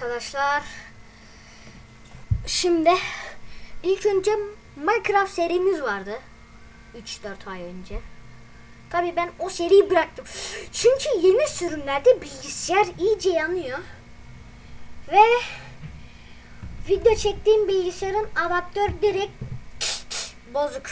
arkadaşlar. Şimdi ilk önce Minecraft serimiz vardı. 3-4 ay önce. Tabii ben o seriyi bıraktım. Çünkü yeni sürümlerde bilgisayar iyice yanıyor. Ve video çektiğim bilgisayarın adaptör direkt bozuk.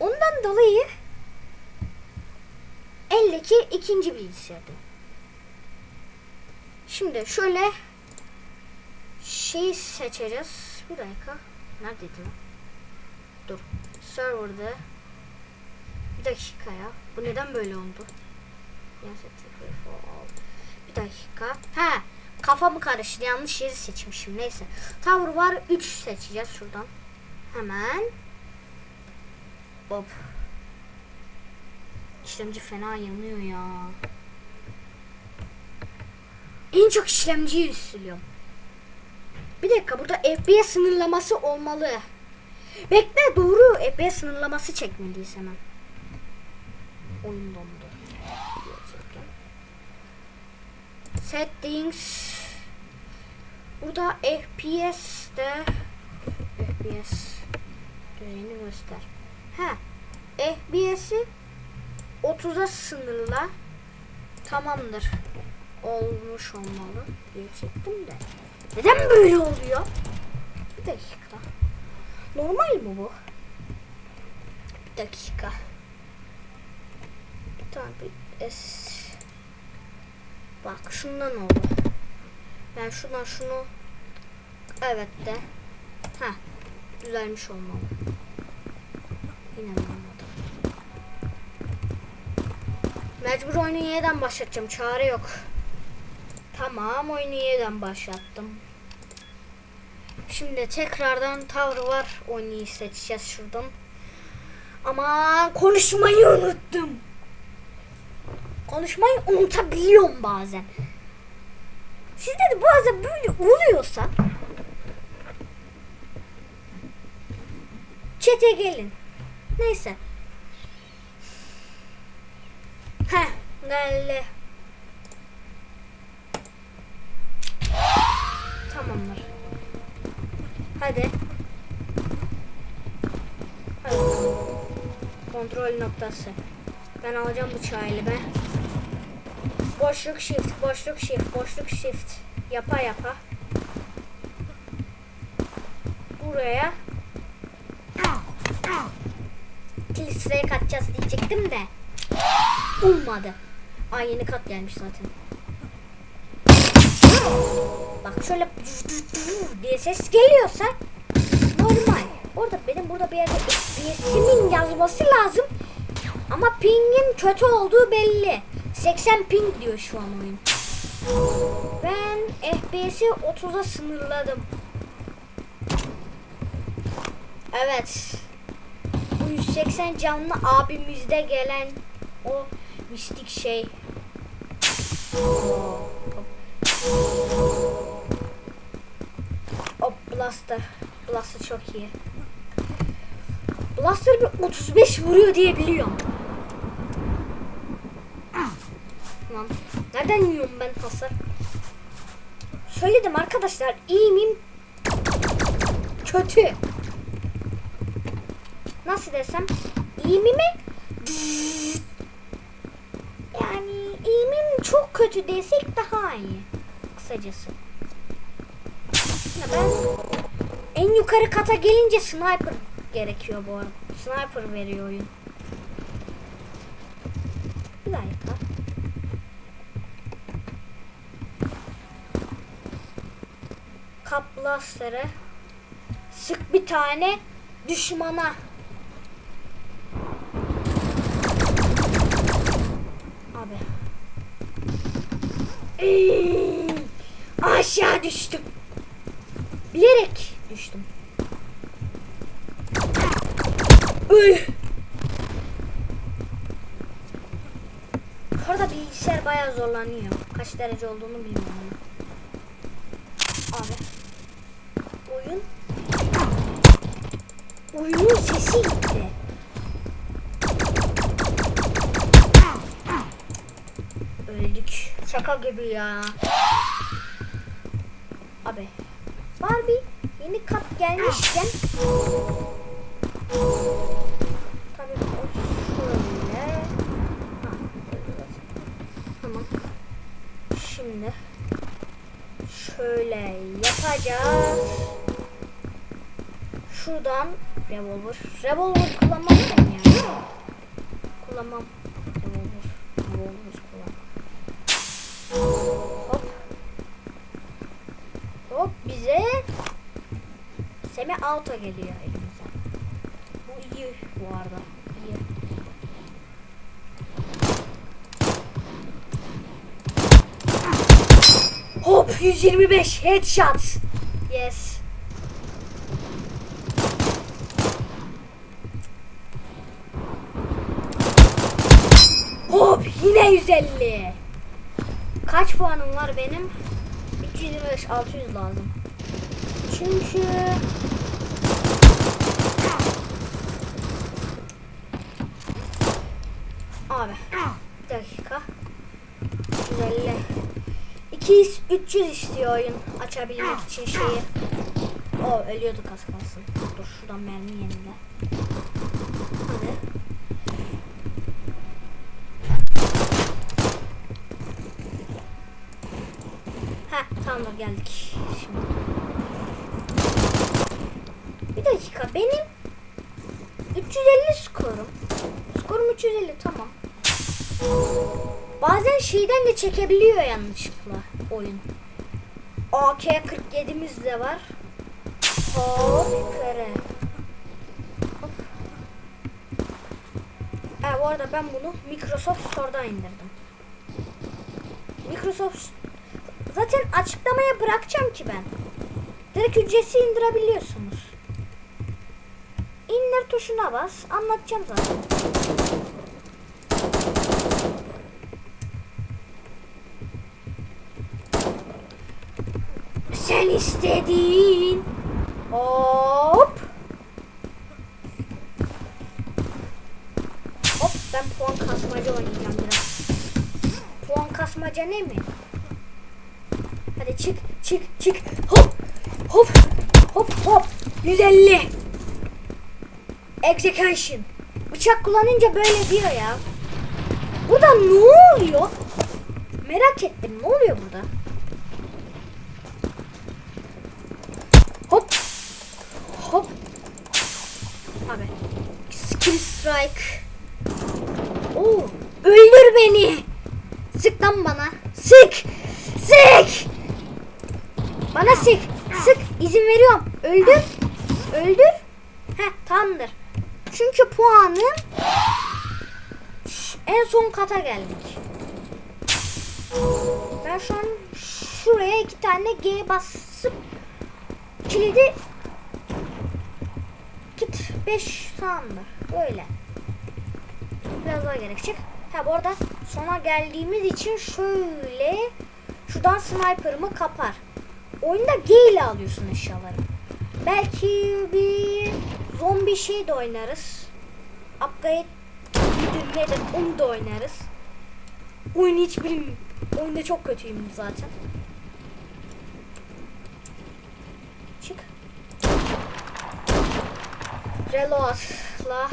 Ondan dolayı eldeki ikinci bilgisayardı. Şimdi şöyle şey seçeceğiz. Bir dakika. Neredeydi? Dur. Server'da. Bir dakika ya. Bu neden böyle oldu? Bir dakika. Ha, kafamı karıştı. Yanlış yeri seçmişim. Neyse. Tower var. 3 seçeceğiz şuradan. Hemen. Hop. İşlemci fena yanıyor ya. En çok işlemciyi üstülüyorum. Bir dakika burada FPS sınırlaması olmalı. Bekle doğru FPS sınırlaması çekmeliyiz hemen. Oyun dondu. Settings. Burada FPS'de FPS düzeyini göster. Ha. FPS'i 30'a sınırla. Tamamdır. Olmuş olmalı diyecektim de. Neden böyle oluyor? Bir dakika. Normal mi bu? Bir dakika. Bir tane bir es. Bak şundan oldu. Ben şundan şunu evet de. Ha düzelmiş olmalı. Yine olmadı. Mecbur oyunu yeniden başlatacağım. Çare yok. Tamam oyunu yeniden başlattım. Şimdi tekrardan Tower var oyunu seçeceğiz şuradan. Ama konuşmayı unuttum. Konuşmayı unutabiliyorum bazen. Sizde de bazen böyle oluyorsa Çete gelin. Neyse. Heh, geldi. Hadi. Kontrol noktası. Ben alacağım bıçağı elime. Boşluk shift, boşluk shift, boşluk shift. Yapa yapa. Buraya. Kiliseye katacağız diyecektim de. Olmadı. Ay yeni kat gelmiş zaten. Şöyle diye ses geliyorsa normal. Orada benim burada bir yerde FPS'imin yazması lazım. Ama pingin kötü olduğu belli. 80 ping diyor şu an oyun. Ben FPS'i 30'a sınırladım. Evet. Bu 180 canlı abimizde gelen o mistik şey. O Blaster. Blaster çok iyi. Blaster bir 35 vuruyor diye biliyorum. Lan nereden yiyorum ben hasar? Söyledim arkadaşlar iyi miyim? Kötü. Nasıl desem? İyi mi mi? Yani iyi mi çok kötü desek daha iyi. Kısacası. Ya ben en yukarı kata gelince sniper gerekiyor bu arada. Sniper veriyor oyun. Bir dakika. Kaplasları sık bir tane düşmana. Abi. Iıı, aşağı düştüm. Bilerek düştüm. Öl. Orada bilgisayar bayağı zorlanıyor. Kaç derece olduğunu bilmiyorum. Abi. Oyun. Oyunun sesi gitti. Öldük. Şaka gibi ya. Barbie yeni kat gelmişken. Tamam. Şimdi şöyle yapacağız. Şuradan revolver. Revolver kullanmam ben yani kullanmam. Revolver. Revolver kullanmam hop bize semi auto geliyor elimize bu iyi bu arada iyi hop 125 headshot yes Hop yine 150. Kaç puanım var benim? 325 600 lazım. Çünkü Abi bir dakika 350 200 300 istiyor oyun açabilmek için şeyi. O ölüyorduk az kalsın. Dur şuradan mermi yenile. Hadi. Ha tamam geldik. Şimdi. Bir dakika benim 350 skorum. Skorum 350 tamam. Bazen şeyden de çekebiliyor yanlışlıkla oyun. AK-47'miz de var. Hop yukarı. Hop. Ha, bu arada ben bunu Microsoft Store'dan indirdim. Microsoft Zaten açıklamaya bırakacağım ki ben. Direkt ücretsiz indirebiliyorsunuz. İndir tuşuna bas. Anlatacağım zaten. Sen istedin. Hop. Hop ben puan kasmaca oynayacağım biraz. Puan kasmaca ne mi? Çık çık çık. Hop hop hop hop. 150 Execution. Bıçak kullanınca böyle diyor ya. Burada ne oluyor? Merak ettim. Ne oluyor burada? Hop hop. Abi Skill strike. Oo, öldür beni. Sık lan bana. Sık Sık bana sık. Sık. izin veriyorum. Öldür. Öldür. Heh tamamdır. Çünkü puanım en son kata geldik. Ben şu an şuraya iki tane G basıp kilidi git 5 tamamdır. Böyle. Biraz daha gerekecek. Ha bu arada sona geldiğimiz için şöyle şuradan sniper'ımı kapar. Oyunda G ile alıyorsun eşyaları. Belki bir zombi şey de oynarız. Upgrade midir nedir onu da oynarız. Oyunu hiç bilmiyorum. Oyunda çok kötüyüm zaten. Çık. Reload'la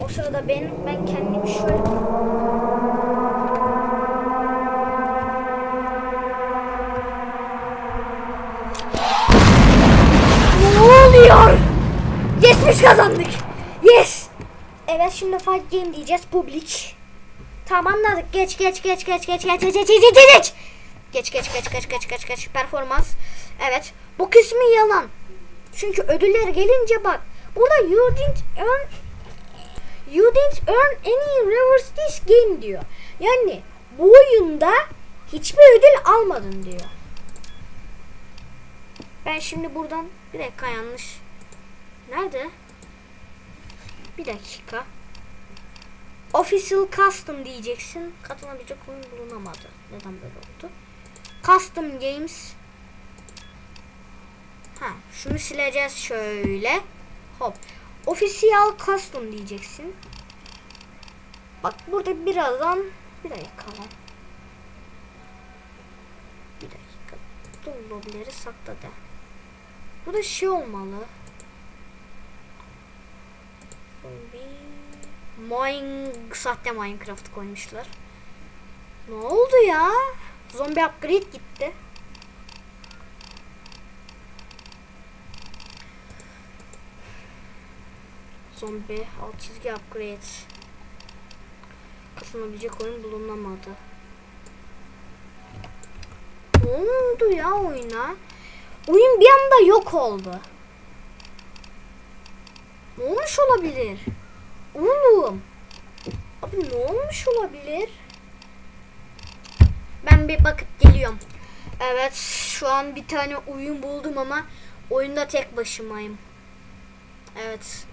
o sırada ben ben kendimi şöyle biz kazandık. Yes. Evet şimdi fight game diyeceğiz public. Tamam anladık. Geç geç geç geç geç geç geç geç geç geç geç. Geç geç geç geç geç geç geç performans. Evet. Bu kısmı yalan. Çünkü ödüller gelince bak. Burada you didn't earn You didn't earn any rewards this game diyor. Yani bu oyunda hiçbir ödül almadın diyor. Ben şimdi buradan dakika yanlış. Nerede? Bir dakika. Official Custom diyeceksin. Katılabilecek oyun bulunamadı. Neden böyle oldu? Custom Games. Ha, şunu sileceğiz şöyle. Hop. Official Custom diyeceksin. Bak burada birazdan bir dakika lan. Bir dakika. Lobileri sakla de. Bu da şey olmalı. Mine sahte Minecraft koymuşlar. Ne oldu ya? Zombi upgrade gitti. Zombi alt çizgi upgrade. Katılabilecek oyun bulunamadı. Ne oldu ya oyuna? Oyun bir anda yok oldu. Ne olmuş olabilir? Oğlum. Abi ne olmuş olabilir? Ben bir bakıp geliyorum. Evet şu an bir tane oyun buldum ama oyunda tek başımayım. Evet.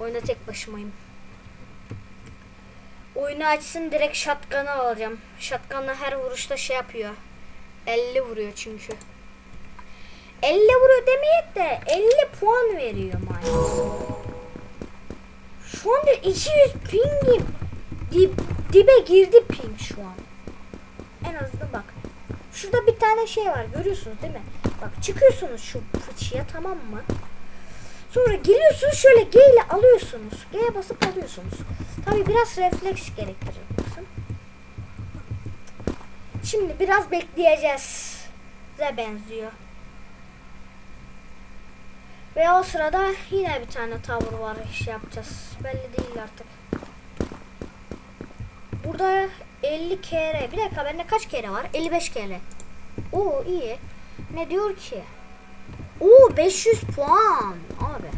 Oyunda tek başımayım. Oyunu açsın direkt shotgun'ı alacağım. Shotgun'la her vuruşta şey yapıyor. 50 vuruyor çünkü. 50 vuruyor demeyek de 50 puan veriyor maalesef. Şu anda 200 pingim. Dib, dibe girdi ping şu an. En azından bak. Şurada bir tane şey var görüyorsunuz değil mi? Bak çıkıyorsunuz şu fıçıya tamam mı? Sonra geliyorsunuz şöyle G ile alıyorsunuz. G'ye basıp alıyorsunuz. Tabi biraz refleks gerektirir kısım. Şimdi biraz bekleyeceğiz. Size benziyor. Ve o sırada yine bir tane tavır var iş yapacağız. Belli değil artık. Burada 50 kere. Bir dakika bende kaç kere var? 55 kere. Oo iyi. Ne diyor ki? Oo 500 puan. Abi.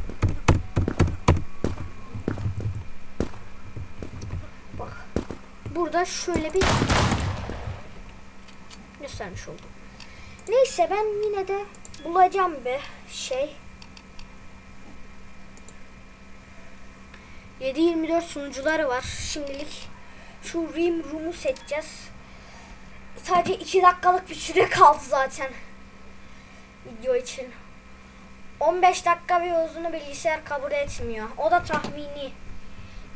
Bak. Burada şöyle bir göstermiş oldum. Neyse ben yine de bulacağım bir şey. 7-24 sunucuları var. Şimdilik şu Rim Room'u seçeceğiz. Sadece 2 dakikalık bir süre kaldı zaten. Video için. 15 dakika bir uzunu bilgisayar kabul etmiyor. O da tahmini.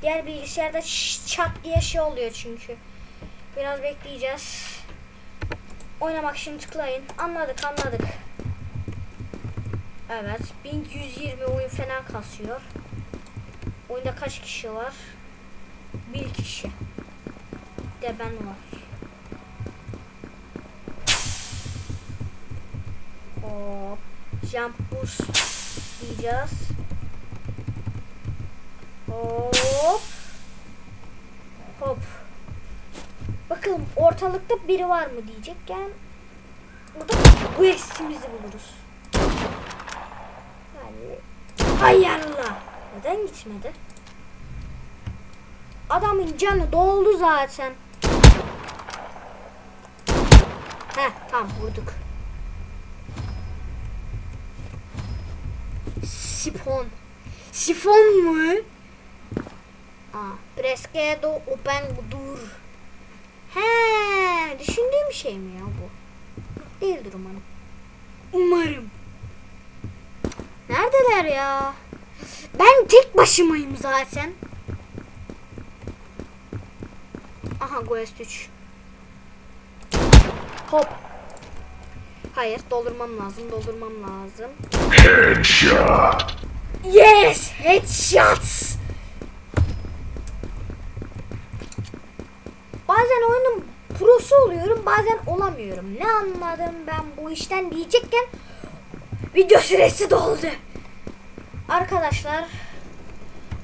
Diğer bilgisayarda çat diye şey oluyor çünkü. Biraz bekleyeceğiz. Oynamak için tıklayın. Anladık anladık. Evet. 1120 oyun fena kasıyor. Oyunda kaç kişi var? Bir kişi. De ben var. Hop. Jump boost diyeceğiz. Hop. Hop. Bakalım ortalıkta biri var mı diyecekken burada bu eksimizi buluruz. Yani hay Allah. Neden gitmedi? Adamın canı doldu zaten. Heh tamam vurduk. Sifon. Sifon mu? Aa, Preskedo Open Dur. He, düşündüğüm şey mi ya bu? Değildir umarım. Umarım. Neredeler ya? Ben tek başımayım zaten. Aha Quest 3. Hop. Hayır doldurmam lazım doldurmam lazım. Headshot. Yes! Headshot! Bazen oyunun prosu oluyorum bazen olamıyorum. Ne anladım ben bu işten diyecekken video süresi doldu. Arkadaşlar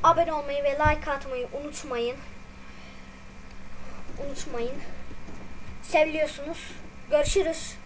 abone olmayı ve like atmayı unutmayın. Unutmayın. Seviliyorsunuz. Görüşürüz.